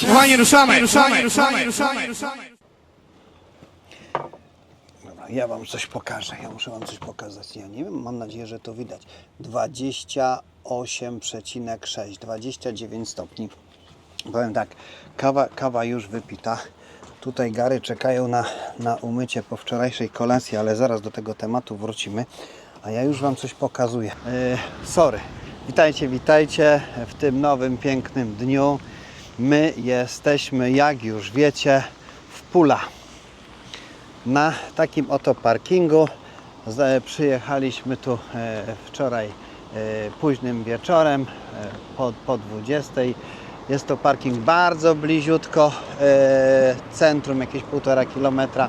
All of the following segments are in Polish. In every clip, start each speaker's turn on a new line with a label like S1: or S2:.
S1: Kochani, ruszamy, ruszamy, ruszamy, ruszamy, ruszamy.
S2: Dobra, ja Wam coś pokażę. Ja muszę Wam coś pokazać. Ja nie wiem, mam nadzieję, że to widać. 28,6, 29 stopni. Powiem tak, kawa, kawa już wypita. Tutaj gary czekają na, na umycie po wczorajszej kolacji, ale zaraz do tego tematu wrócimy. A ja już Wam coś pokazuję. Yy, sorry. Witajcie, witajcie w tym nowym, pięknym dniu. My jesteśmy, jak już wiecie, w Pula na takim oto parkingu. Z- Przyjechaliśmy tu e, wczoraj e, późnym wieczorem e, po, po 20. Jest to parking bardzo bliziutko e, centrum, jakieś półtora kilometra.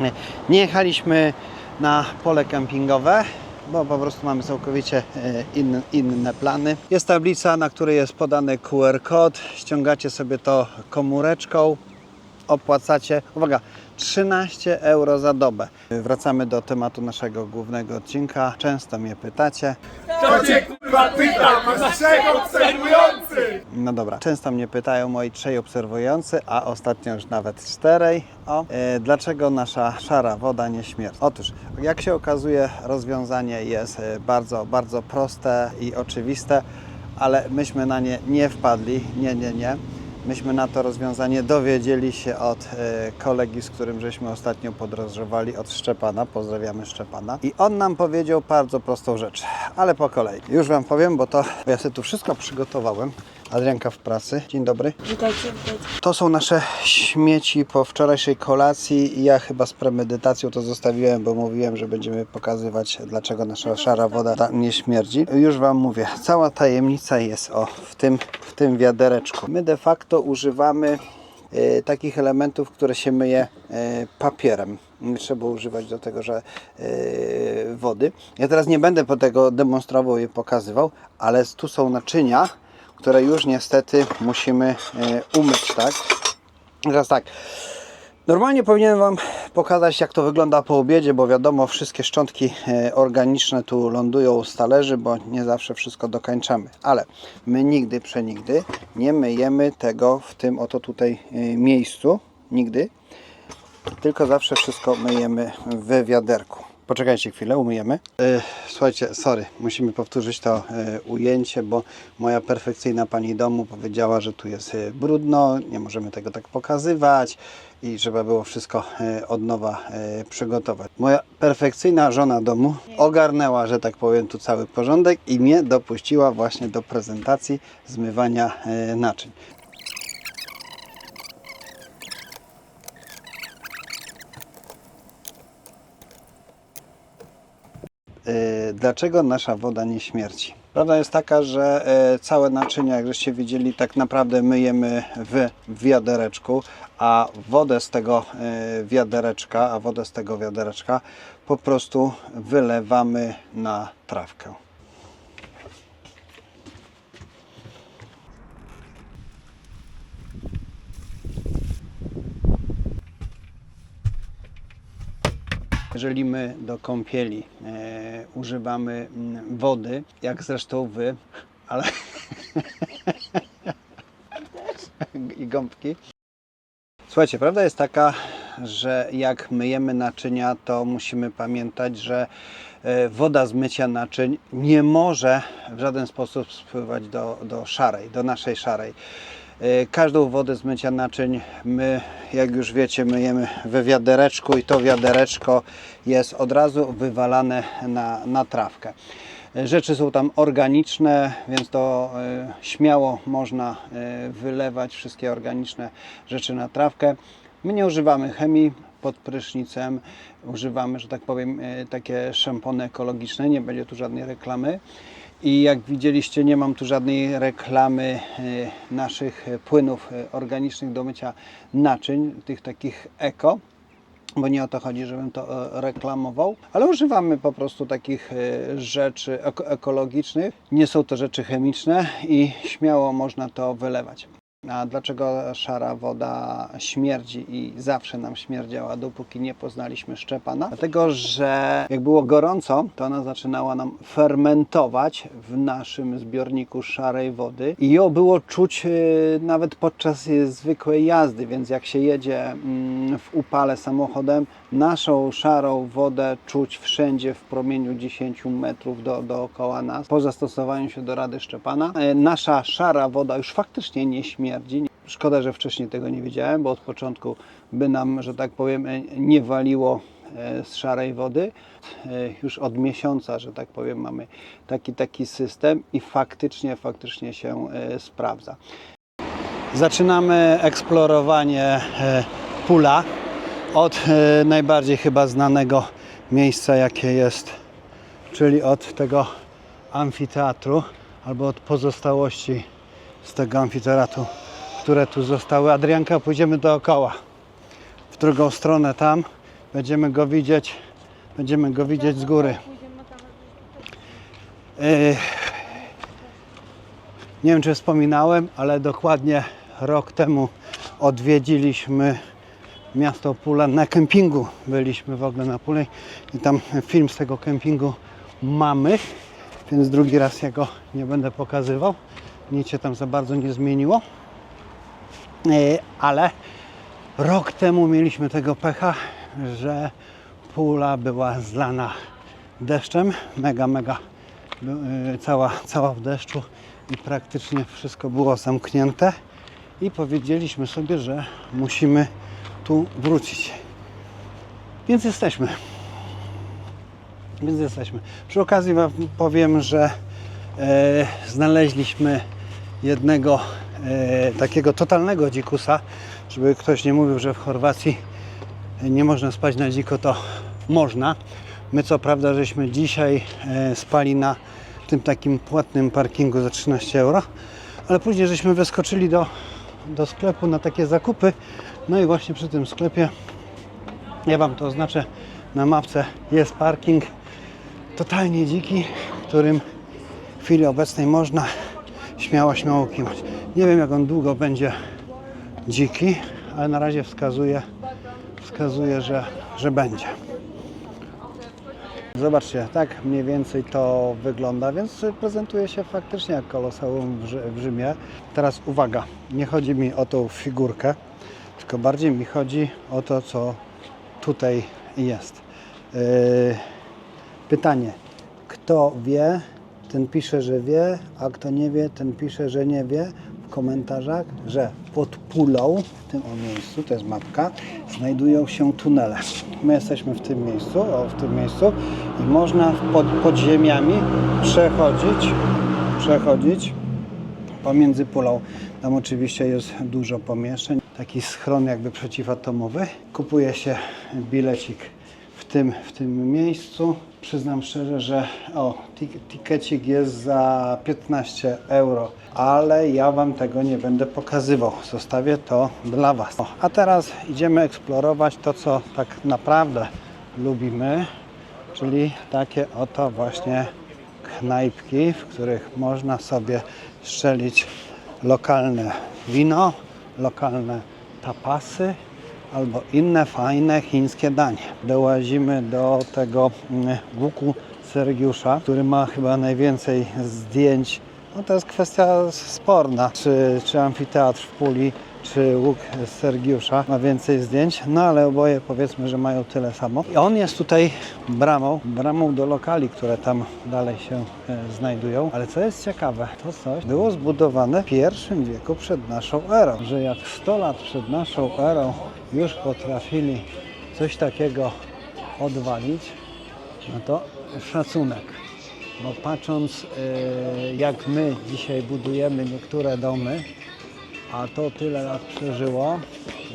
S2: E, Nie jechaliśmy na pole kempingowe, bo po prostu mamy całkowicie e, inne, inne plany. Jest tablica, na której jest podany QR kod. Ściągacie sobie to komóreczką opłacacie, uwaga, 13 euro za dobę. Wracamy do tematu naszego głównego odcinka. Często mnie pytacie.
S3: To cię kurwa pytam, masz trzech obserwujących!
S2: No dobra, często mnie pytają moi trzej obserwujący, a ostatnio już nawet czterej. O, e, dlaczego nasza szara woda nie śmierdzi? Otóż, jak się okazuje, rozwiązanie jest e, bardzo, bardzo proste i oczywiste, ale myśmy na nie nie wpadli. Nie, nie, nie. Myśmy na to rozwiązanie dowiedzieli się od e, kolegi, z którym żeśmy ostatnio podróżowali, od Szczepana. Pozdrawiamy Szczepana. I on nam powiedział bardzo prostą rzecz, ale po kolei. Już Wam powiem, bo to ja sobie tu wszystko przygotowałem. Adrianka w pracy. Dzień dobry.
S4: Witajcie, witajcie.
S2: To są nasze śmieci po wczorajszej kolacji ja chyba z premedytacją to zostawiłem, bo mówiłem, że będziemy pokazywać, dlaczego nasza szara woda nie śmierdzi. Już Wam mówię, cała tajemnica jest o w tym, w tym wiadereczku. My de facto używamy e, takich elementów, które się myje e, papierem. Nie trzeba używać do tego, że e, wody. Ja teraz nie będę po tego demonstrował i pokazywał, ale tu są naczynia, które już niestety musimy e, umyć, tak? Teraz tak. Normalnie powinienem Wam pokazać, jak to wygląda po obiedzie, bo wiadomo, wszystkie szczątki e, organiczne tu lądują z talerzy, bo nie zawsze wszystko dokańczamy. Ale my nigdy, przenigdy nie myjemy tego w tym oto tutaj e, miejscu. Nigdy. Tylko zawsze wszystko myjemy w wiaderku. Poczekajcie chwilę, umyjemy. E, Słuchajcie, sorry, musimy powtórzyć to e, ujęcie, bo moja perfekcyjna pani domu powiedziała, że tu jest e, brudno, nie możemy tego tak pokazywać i trzeba było wszystko od nowa przygotować. Moja perfekcyjna żona domu ogarnęła, że tak powiem, tu cały porządek i mnie dopuściła właśnie do prezentacji zmywania naczyń. Dlaczego nasza woda nie śmierci. Prawda jest taka, że e, całe naczynia, jak żeście widzieli, tak naprawdę myjemy w wiadereczku, a wodę z tego e, wiadereczka, a wodę z tego wiadereczka po prostu wylewamy na trawkę. Jeżeli my do kąpieli e, używamy mm, wody, jak zresztą wy, ale i gąbki. Słuchajcie, prawda jest taka, że jak myjemy naczynia, to musimy pamiętać, że e, woda z mycia naczyń nie może w żaden sposób spływać do, do szarej, do naszej szarej. E, Każdą wodę z mycia naczyń my, jak już wiecie, myjemy we wiadereczku i to wiadereczko jest od razu wywalane na, na trawkę. E, Rzeczy są tam organiczne, więc to e, śmiało można wylewać wszystkie organiczne rzeczy na trawkę. My nie używamy chemii pod prysznicem, używamy, że tak powiem, takie szampony ekologiczne, nie będzie tu żadnej reklamy. I jak widzieliście, nie mam tu żadnej reklamy e, naszych e, płynów e, organicznych do mycia naczyń, tych takich eko, bo nie o to chodzi, żebym to reklamował, ale używamy po prostu takich rzeczy eko- ekologicznych. Nie są to rzeczy chemiczne i śmiało można to wylewać. A dlaczego szara woda śmierdzi i zawsze nam śmierdziała, dopóki nie poznaliśmy Szczepana? Dlatego, że jak było gorąco, to ona zaczynała nam fermentować w naszym zbiorniku szarej wody i ją było czuć e, nawet podczas zwykłej jazdy, więc jak się jedzie mm, w upale samochodem, naszą szarą wodę czuć wszędzie w promieniu 10 metrów do, dookoła nas. Po zastosowaniu się do Rady Szczepana, e, nasza szara woda już faktycznie nie śmierdzi. Szkoda, że wcześniej tego nie wiedziałem, bo od początku by nam, że tak powiem, e, nie waliło e, z szarej wody. E, Już od miesiąca, że tak powiem, mamy taki, taki system i faktycznie, faktycznie się sprawdza. Zaczynamy eksplorowanie pula od najbardziej chyba znanego miejsca, jakie jest, czyli od tego amfiteatru albo od pozostałości z tego amfiteatru, które tu zostały. Adrianka, pójdziemy dookoła. W drugą stronę tam będziemy go widzieć, będziemy go widzieć z góry. Nie wiem, czy wspominałem, ale dokładnie rok temu odwiedziliśmy miasto Pula na kempingu. Byliśmy w ogóle na Puli i tam film z tego kempingu mamy, więc drugi raz ja go nie będę pokazywał. Nic się tam za bardzo nie zmieniło. E, Ale rok temu mieliśmy tego pecha, że Pula była zlana deszczem, mega, mega y, cała, cała w deszczu i praktycznie wszystko było zamknięte i powiedzieliśmy sobie, że musimy tu wrócić. Więc jesteśmy. Więc jesteśmy. Przy okazji Wam powiem, że e, znaleźliśmy jednego e, takiego totalnego dzikusa, żeby ktoś nie mówił, że w Chorwacji nie można spać na dziko, to można. My co prawda żeśmy dzisiaj e, spali na tym takim płatnym parkingu za 13 euro, ale później żeśmy wyskoczyli do, do sklepu na takie zakupy. No i właśnie przy tym sklepie, ja Wam to oznaczę na mapce, jest parking totalnie dziki, którym w chwili obecnej można śmiało, śmiało kimać. Nie wiem jak on długo będzie dziki, ale na razie wskazuje, wskazuje że, że będzie. Zobaczcie, tak mniej więcej to wygląda, więc prezentuje się faktycznie jak koloseum w Rzymie. Teraz uwaga, nie chodzi mi o tą figurkę, tylko bardziej mi chodzi o to, co tutaj jest. Yy, pytanie, kto wie, ten pisze, że wie, a kto nie wie, ten pisze, że nie wie w komentarzach, że pod pulą, w tym miejscu, to jest mapka, znajdują się tunele. My jesteśmy w tym miejscu, o w tym miejscu i można pod, pod ziemiami przechodzić, przechodzić pomiędzy pulą. Tam oczywiście jest dużo pomieszczeń, taki schron jakby przeciwatomowy. Kupuje się bilecik w tym, w tym miejscu. Przyznam szczerze, że o, tik- tikecik jest za 15 euro, ale ja Wam tego nie będę pokazywał. Zostawię to dla Was. O, a teraz idziemy eksplorować to, co tak naprawdę lubimy, czyli takie oto właśnie knajpki, w których można sobie strzelić lokalne wino, lokalne tapasy albo inne fajne chińskie danie. Dołazimy do tego mm, łuku Sergiusza, który ma chyba najwięcej zdjęć. No to jest kwestia sporna, czy, czy amfiteatr w Puli, czy łuk Sergiusza ma więcej zdjęć, no ale oboje powiedzmy, że mają tyle samo. I on jest tutaj bramą, bramą do lokali, które tam dalej się e, znajdują. Ale co jest ciekawe, to coś było zbudowane w pierwszym wieku przed naszą erą, że jak 100 lat przed naszą erą już potrafili coś takiego odwalić, no to szacunek. Bo patrząc e, jak my dzisiaj budujemy niektóre domy, a to tyle lat przeżyło,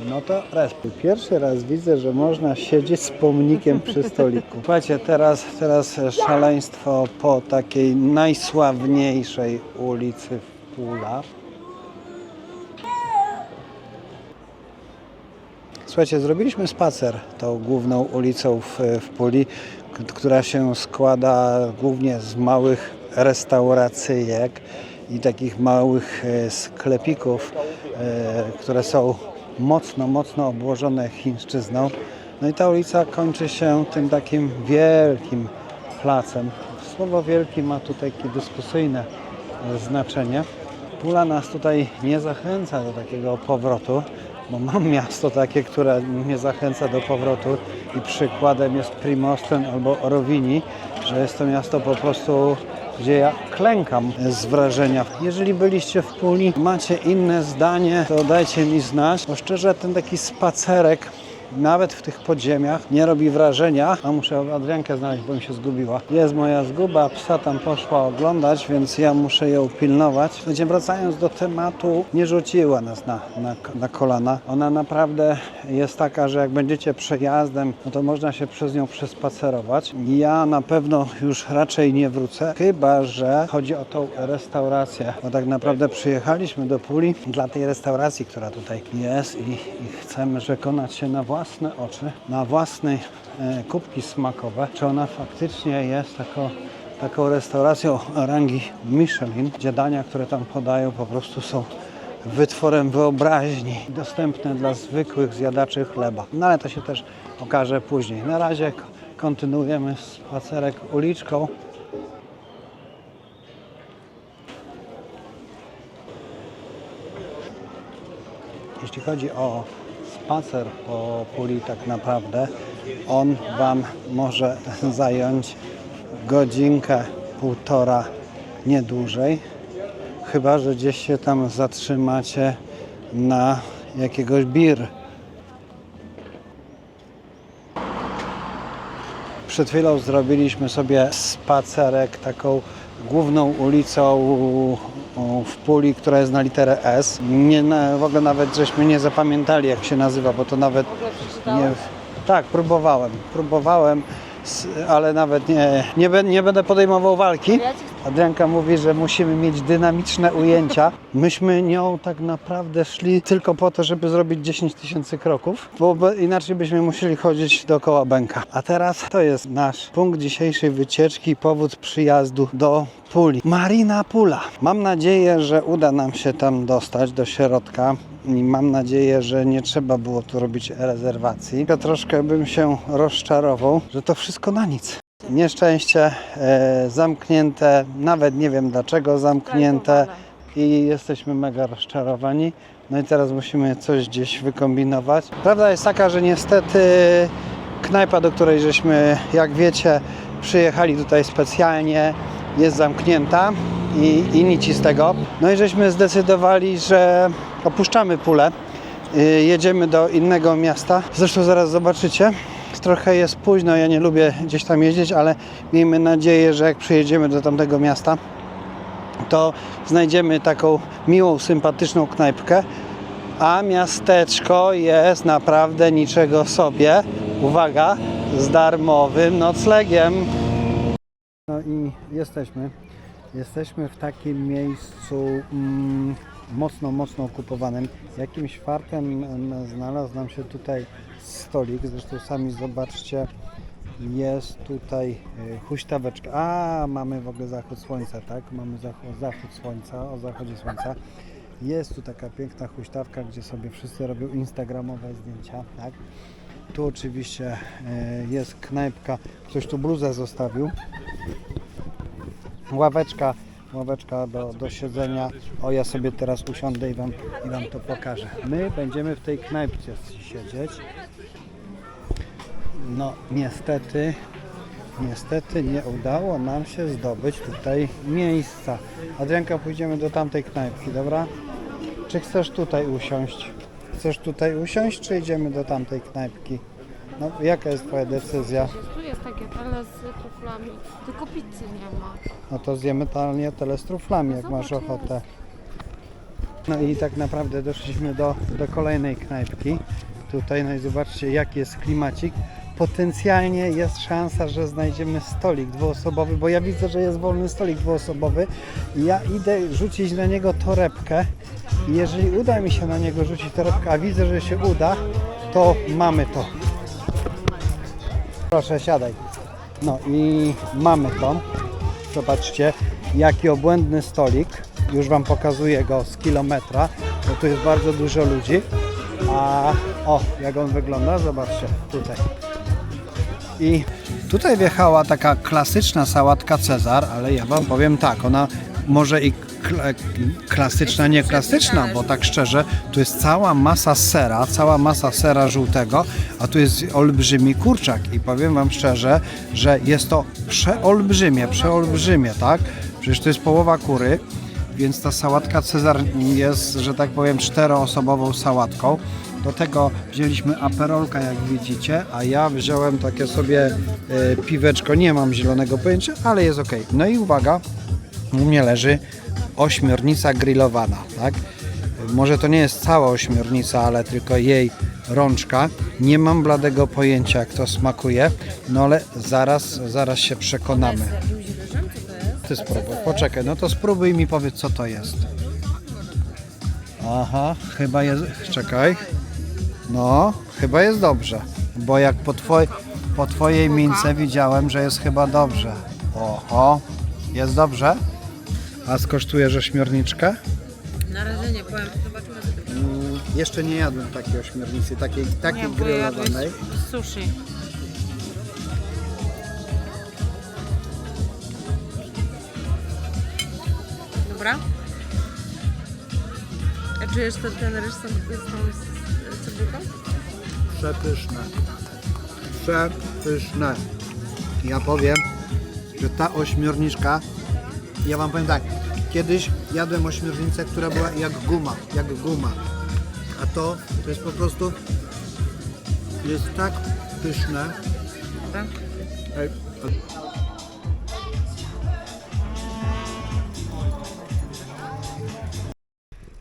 S2: no to respekt. Pierwszy raz widzę, że można siedzieć z pomnikiem przy stoliku. Słuchajcie, teraz, teraz szaleństwo po takiej najsławniejszej ulicy w Pula. Słuchajcie, zrobiliśmy spacer tą główną ulicą w, w Puli, która się składa głównie z małych restauracyjek i takich małych e, sklepików które są mocno, mocno obłożone chińszczyzną. No i ta ulica kończy się tym takim wielkim placem. Słowo wielki ma tutaj takie dyskusyjne e, znaczenie. Pula nas tutaj nie zachęca do takiego powrotu, bo mam miasto takie, które mnie zachęca do powrotu i przykładem jest Primostren albo Orowini, że jest to miasto po prostu gdzie ja klękam z wrażenia. Jeżeli byliście w Puli, macie inne zdanie, to dajcie mi znać, bo szczerze ten taki spacerek nawet w tych podziemiach nie robi wrażenia. A muszę Adriankę znaleźć, bo mi się zgubiła. Jest moja zguba, psa tam poszła oglądać, więc ja muszę ją pilnować. Będzie wracając do tematu, nie rzuciła nas na, na, na kolana. Ona naprawdę jest taka, że jak będziecie przejazdem, no to można się przez nią przespacerować. Ja na pewno już raczej nie wrócę, chyba że chodzi o tą restaurację, bo tak naprawdę przyjechaliśmy do Puli dla tej restauracji, która tutaj jest i, i chcemy przekonać się na własne oczy, na własne e, kubki smakowe, czy ona faktycznie jest taką, taką restauracją rangi Michelin, gdzie dania, które tam podają po prostu są wytworem wyobraźni, dostępne dla zwykłych zjadaczy chleba. No ale to się też okaże później. Na razie kontynuujemy spacerek uliczką. Jeśli chodzi o spacer po puli, tak naprawdę on Wam może zająć godzinkę, półtora, nie dłużej. Chyba, że gdzieś się tam zatrzymacie na jakiegoś bir. Przed chwilą zrobiliśmy sobie spacerek taką główną ulicą w Puli, która jest na literę S. Nie, w ogóle nawet żeśmy nie zapamiętali jak się nazywa, bo to nawet nie... Tak, próbowałem, próbowałem, ale nawet nie, nie, nie będę podejmował walki. Adrianka mówi, że musimy mieć dynamiczne ujęcia. Myśmy nią tak naprawdę szli tylko po to, żeby zrobić 10 tysięcy kroków, bo inaczej byśmy musieli chodzić dookoła bęka. A teraz to jest nasz punkt dzisiejszej wycieczki, powód przyjazdu do Puli. Marina Pula. Mam nadzieję, że uda nam się tam dostać do środka i mam nadzieję, że nie trzeba było tu robić rezerwacji. Ja troszkę bym się rozczarował, że to wszystko na nic. Nieszczęście e, zamknięte, nawet nie wiem dlaczego zamknięte i jesteśmy mega rozczarowani. No i teraz musimy coś gdzieś wykombinować. Prawda jest taka, że niestety knajpa, do której żeśmy, jak wiecie, przyjechali tutaj specjalnie, jest zamknięta i, i nic z tego. No i żeśmy zdecydowali, że opuszczamy pulę. Y, Jedziemy do innego miasta. Zresztą zaraz zobaczycie. Trochę jest późno, ja nie lubię gdzieś tam jeździć, ale miejmy nadzieję, że jak przyjedziemy do tamtego miasta, to znajdziemy taką miłą, sympatyczną knajpkę. A miasteczko jest naprawdę niczego sobie. Uwaga, z darmowym noclegiem. No i jesteśmy. Jesteśmy w takim miejscu mm, mocno, mocno okupowanym. Jakimś fartem em, znalazł nam się tutaj stolik. Zresztą sami zobaczcie, jest tutaj y, huśtaweczka. A, mamy w ogóle zachód słońca, tak? Mamy zachód, słońca, o zachodzie słońca. Jest tu taka piękna huśtawka, gdzie sobie wszyscy robią instagramowe zdjęcia, tak? Tu oczywiście y, jest knajpka. Ktoś tu bluzę zostawił ławeczka, ławeczka do, do siedzenia. O, ja sobie teraz usiądę i wam, i wam to pokażę. My będziemy w tej knajpce siedzieć. No, niestety, niestety nie udało nam się zdobyć tutaj miejsca. Adrianka, pójdziemy do tamtej knajpki, dobra? Czy chcesz tutaj usiąść? Chcesz tutaj usiąść, czy idziemy do tamtej knajpki? No, jaka jest Twoja decyzja?
S4: Tu jest takie tele z truflami, tylko pizzy nie ma.
S2: No to zjemy talnie tele z truflami, jak masz
S4: Zobacz,
S2: ochotę. No i tak naprawdę doszliśmy do, do kolejnej knajpki. Tutaj, no i zobaczcie jaki jest klimacik. Potencjalnie jest szansa, że znajdziemy stolik dwuosobowy, bo ja widzę, że jest wolny stolik dwuosobowy. Ja idę rzucić na niego torebkę. I jeżeli uda mi się na niego rzucić torebkę, a widzę, że się uda, to mamy to. Proszę, siadaj. No i mamy to. Zobaczcie, jaki obłędny stolik. Już Wam pokazuję go z kilometra. bo tu jest bardzo dużo ludzi. A o, jak on wygląda, zobaczcie tutaj. I tutaj wjechała taka klasyczna sałatka Cezar, ale ja Wam powiem tak, ona może i klasyczna, nie klasyczna, bo tak szczerze, tu jest cała masa sera, cała masa sera żółtego, a tu jest olbrzymi kurczak i powiem Wam szczerze, że jest to przeolbrzymie, przeolbrzymie, tak? Przecież to jest połowa kury, więc ta sałatka Cezar jest, że tak powiem, czteroosobową sałatką. Do tego wzięliśmy aperolka, jak widzicie, a ja wziąłem takie sobie e, piweczko, nie mam zielonego pojęcia, ale jest ok. No i uwaga, u mnie leży ośmiornica grillowana, tak? Może to nie jest cała ośmiornica, ale tylko jej rączka. Nie mam bladego pojęcia, jak to smakuje, no ale zaraz, zaraz się przekonamy. Ty spróbuj, poczekaj, no to spróbuj mi powiedz, co to jest. Aha, chyba jest, czekaj. No, chyba jest dobrze, bo jak po, twoj, po twojej mince widziałem, że jest chyba dobrze. Oho, jest dobrze? A skosztujesz ośmiorniczkę?
S5: Na razie nie powiem, zobaczymy.
S2: Mm, jeszcze nie jadłem takiej ośmiornicy, takiej, takiej
S5: Nie,
S2: grillowanej.
S5: sushi. Dobra? A czujesz ten, ten ryż z tą, z tą z cebulką?
S2: Przepyszne. Przepyszne. Ja powiem, że ta ośmiorniczka, ja wam powiem tak, kiedyś jadłem ośmiornicę, która była jak guma, jak guma. A to, to jest po prostu, jest tak pyszne.
S5: Tak?
S2: Ej,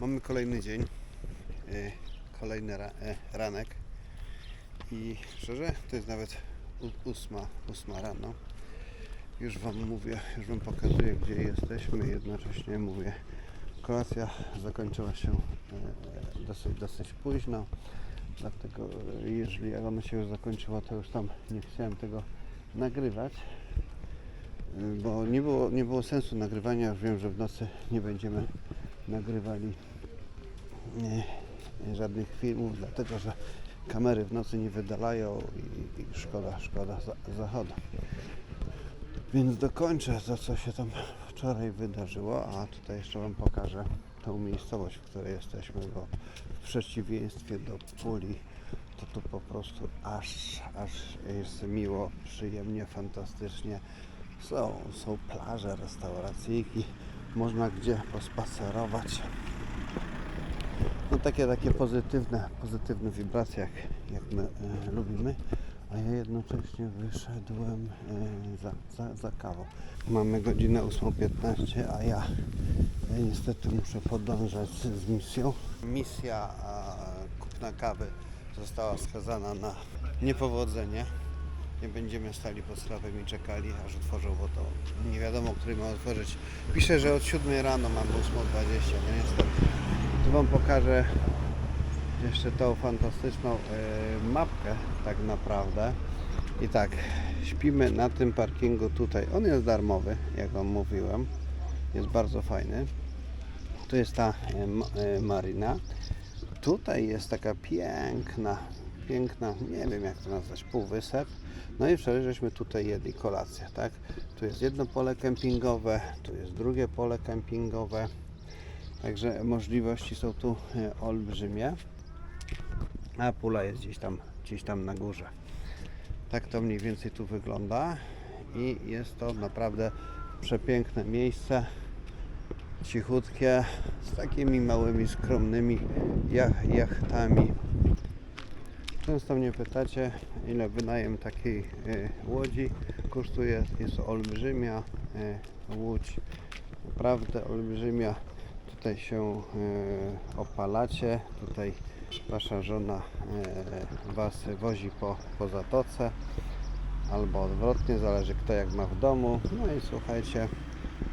S2: Mamy kolejny dzień, e, kolejny ra, e, ranek i szczerze to jest nawet ósma, ósma rano. Już Wam mówię, już Wam pokazuję gdzie jesteśmy, jednocześnie mówię kolacja zakończyła się e, dosyć, dosyć późno, dlatego e, jeżeli ona się już zakończyła to już tam nie chciałem tego nagrywać, y, bo nie było, nie było sensu nagrywania. Już wiem, że w nocy nie będziemy nagrywali żadnych filmów, dlatego że kamery w nocy nie wydalają i, i szkoda, szkoda za, zachodu. Więc dokończę to, co się tam wczoraj wydarzyło, a tutaj jeszcze Wam pokażę tą miejscowość, w której jesteśmy, bo w przeciwieństwie do Puli, to tu po prostu aż, aż jest miło, przyjemnie, fantastycznie. Są, są plaże, restauracyjki, można gdzie pospacerować. No takie, takie pozytywne, pozytywne wibracje, jak, jak my e, lubimy. A ja jednocześnie wyszedłem e, za, za, za kawą. Mamy godzinę 8.15, a ja, ja niestety muszę podążać z misją. Misja kupna kawy została skazana na niepowodzenie. Nie będziemy stali pod sklepem i czekali, aż otworzą, bo to nie wiadomo, który ma otworzyć. Pisze, że od 7 rano mamy 8.20, no niestety. Tu Wam pokażę jeszcze tą fantastyczną e, mapkę tak naprawdę. I tak, śpimy na tym parkingu tutaj. On jest darmowy, jak Wam mówiłem. Jest bardzo fajny. Tu jest ta e, e, marina. Tutaj jest taka piękna, piękna, nie wiem jak to nazwać, półwysep. No i wczoraj żeśmy tutaj jedli kolację, tak? Tu jest jedno pole kempingowe, tu jest drugie pole kempingowe. Także możliwości są tu olbrzymie. A pula jest gdzieś tam, gdzieś tam na górze. Tak to mniej więcej tu wygląda i jest to naprawdę przepiękne miejsce. Cichutkie, z takimi małymi, skromnymi jach, jachtami. Często mnie pytacie, ile wynajem takiej e, łodzi kosztuje. Jest olbrzymia e, łódź, naprawdę olbrzymia. Tutaj się e, opalacie, tutaj wasza żona e, was wozi po, po zatoce albo odwrotnie, zależy kto jak ma w domu. No i słuchajcie,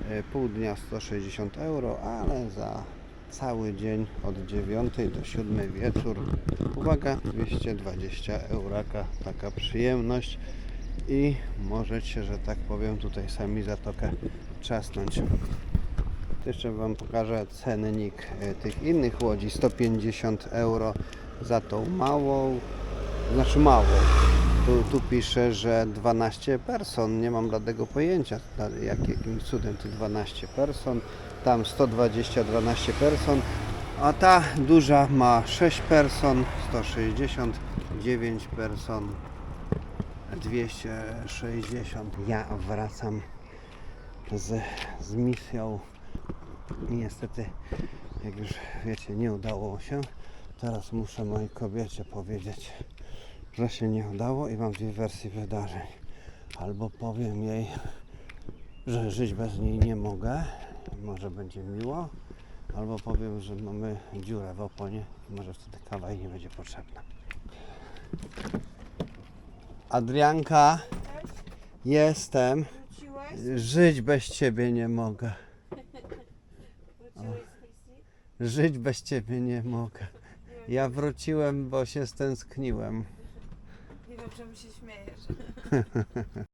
S2: e, pół dnia 160 euro, ale za cały dzień od 9 do 7 wieczór, uwaga, 220 euraka, taka przyjemność i możecie, że tak powiem, tutaj sami zatokę trzasnąć. Jeszcze Wam pokażę cennik e, tych innych łodzi. 150 euro za tą małą, znaczy małą. Tu, tu pisze, że 12 person. Nie mam żadnego pojęcia, jak, jakim cudem tu 12 person. Tam 120, 12 person. A ta duża ma 6 person, 169 person, 260. Ja wracam z, z misją. I niestety, jak już wiecie, nie udało się. Teraz muszę mojej kobiecie powiedzieć, że się nie udało i mam dwie wersje wydarzeń. Albo powiem jej, że żyć bez niej nie mogę, może będzie miło, albo powiem, że mamy dziurę w oponie i może wtedy kawa jej nie będzie potrzebna. Adrianka, jestem. Żyć bez ciebie nie mogę. Żyć bez ciebie nie mogę. Ja wróciłem, bo się stęskniłem.
S5: Nie wiem, czemu się śmiejesz.